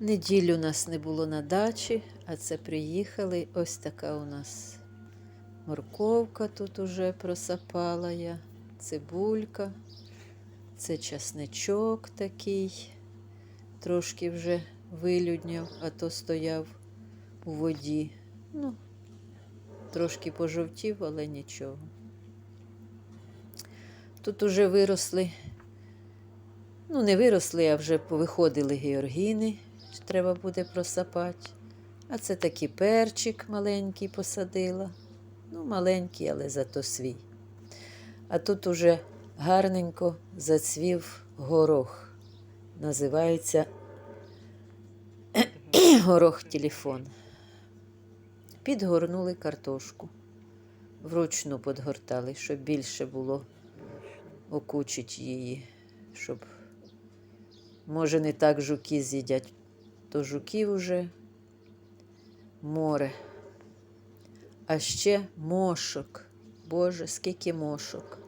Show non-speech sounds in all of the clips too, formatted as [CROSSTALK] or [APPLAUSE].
Неділю нас не було на дачі, а це приїхали. Ось така у нас морковка тут уже просапала я, цибулька, це часничок такий, трошки вже вилюдняв, а то стояв у воді. Ну, трошки пожовтів, але нічого. Тут уже виросли, ну не виросли, а вже повиходили георгіни, що треба буде просапати. А це такий перчик маленький посадила. Ну, маленький, але зато свій. А тут уже гарненько зацвів горох. Називається [CLEARS THROAT] горох телефон. Підгорнули картошку. Вручну подгортали, щоб більше було окучить її, щоб, може, не так жуки з'їдять, то жуків уже море. А ще мошок. Боже, скільки мошок.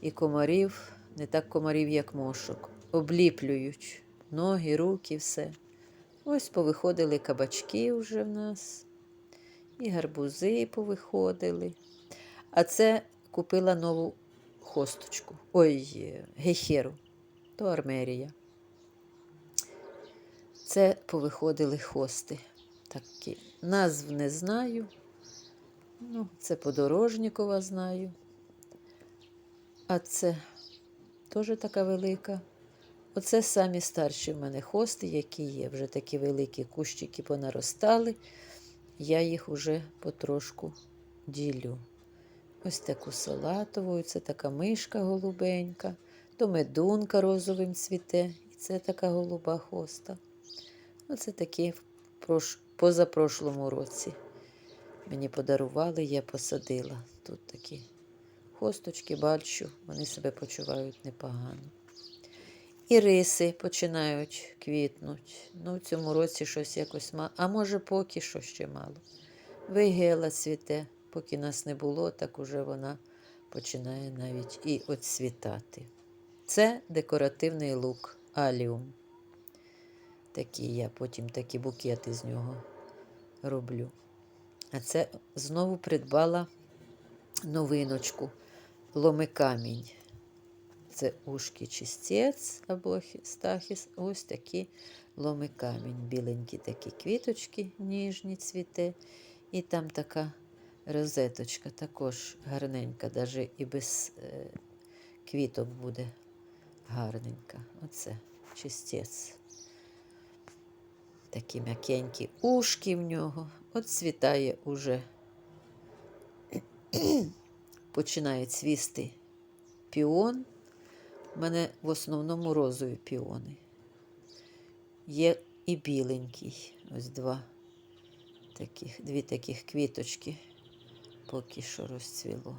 І комарів, не так комарів, як мошок. Обліплюють ноги, руки, все. Ось повиходили кабачки вже в нас. І гарбузи повиходили. А це купила нову хосточку. Ой, гейхеру. То армерія. Це повиходили хости. Такі. Назв не знаю. Ну, це подорожнікова знаю. А це теж така велика. Оце самі старші в мене хости, які є. Вже такі великі кущики понаростали. Я їх уже потрошку ділю. Ось таку салатову, це така мишка голубенька, то медунка розовим цвіте, і це така голуба хоста. Такі в прош... позапрошлому році. Мені подарували, я посадила. Тут такі хосточки, бачу, вони себе почувають непогано. І риси починають квітнути. Ну, в цьому році щось якось мало. А може, поки що ще мало. Вигела цвіте, поки нас не було, так уже вона починає навіть і оцвітати. Це декоративний лук аліум. Такий я потім такі букети з нього роблю. А це знову придбала новиночку ломикамінь. Це ушки чистець або стахіс. Ось такі ломикамінь. Біленькі такі квіточки, ніжні цвіте. І там така розеточка, також гарненька, навіть і без е, квіток буде гарненька. Оце чистець. Такі м'якенькі ушки в нього. От цвітає уже. [CLEARS THROAT] Починає цвісти піон. У мене в основному розові піони. Є і біленький. Ось два таких, дві таких квіточки поки що розцвіло.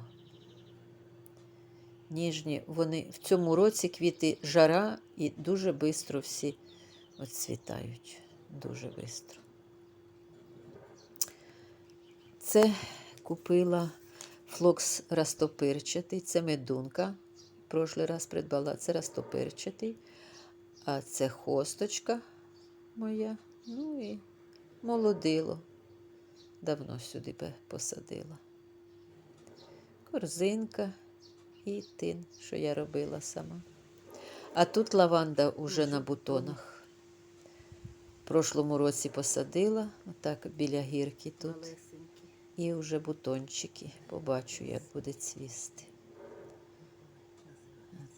Ніжні, вони в цьому році квіти жара і дуже швидко всі оцвітають. Дуже швидко. Це купила флокс растопирчатий, це медунка. Прошлий раз придбала це растопирчатий, а це хосточка моя. Ну і молодило. Давно сюди посадила. Корзинка і тин, що я робила сама. А тут лаванда уже на бутонах. В прошлому році посадила, отак біля гірки тут. І вже бутончики. Побачу, як буде цвісти.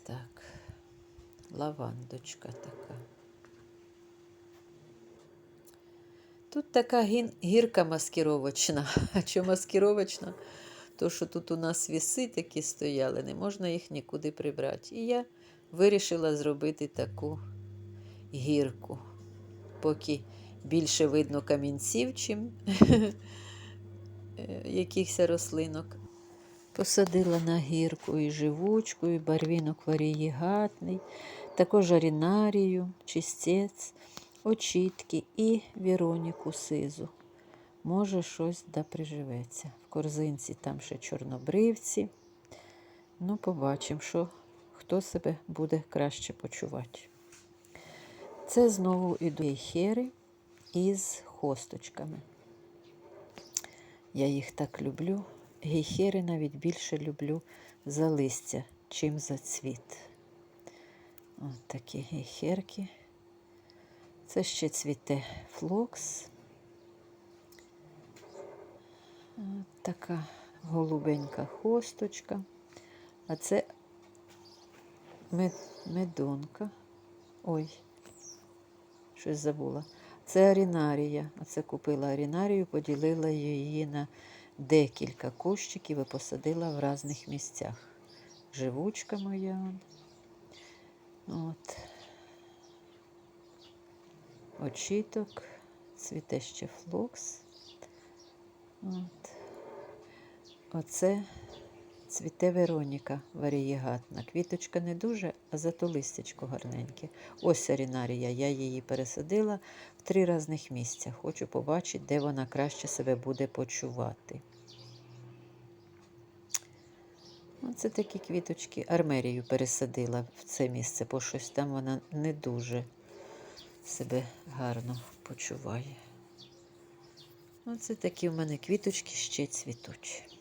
Так, лавандочка така. Тут така гірка маскировочна. [LAUGHS] А що маскировочна? То, що тут у нас віси такі стояли, не можна їх нікуди прибрати. І я вирішила зробити таку гірку, поки більше видно камінців, чим [LAUGHS] якихось рослинок. Посадила на гірку і живучку, і барвінок варієгатний, також арінарію, чистець, очітки і Віроніку сизу. Може, щось да приживеться. В корзинці там ще чорнобривці. Ну, побачимо, що хто себе буде краще почувати. Це знову йдуть гейхери із хосточками. Я їх так люблю. Гейхери навіть більше люблю за листя, чим за цвіт. От такі гейхерки. Це ще цвіте флокс. От така голубенька хосточка. А це мед- медонка. Ой, щось забула. Це арінарія. Оце купила арінарію, поділила її на декілька кущиків і посадила в різних місцях. Живучка моя. От. Очіток, цвіте ще флокс. От. Оце цвіте Вероніка варієгатна. Квіточка не дуже, а зато листячко гарненьке. Ось арінарія. Я її пересадила в три різних місця. Хочу побачити, де вона краще себе буде почувати. Оце такі квіточки. Армерію пересадила в це місце, бо щось там вона не дуже себе гарно почуває. Оце такі в мене квіточки ще цвітуть.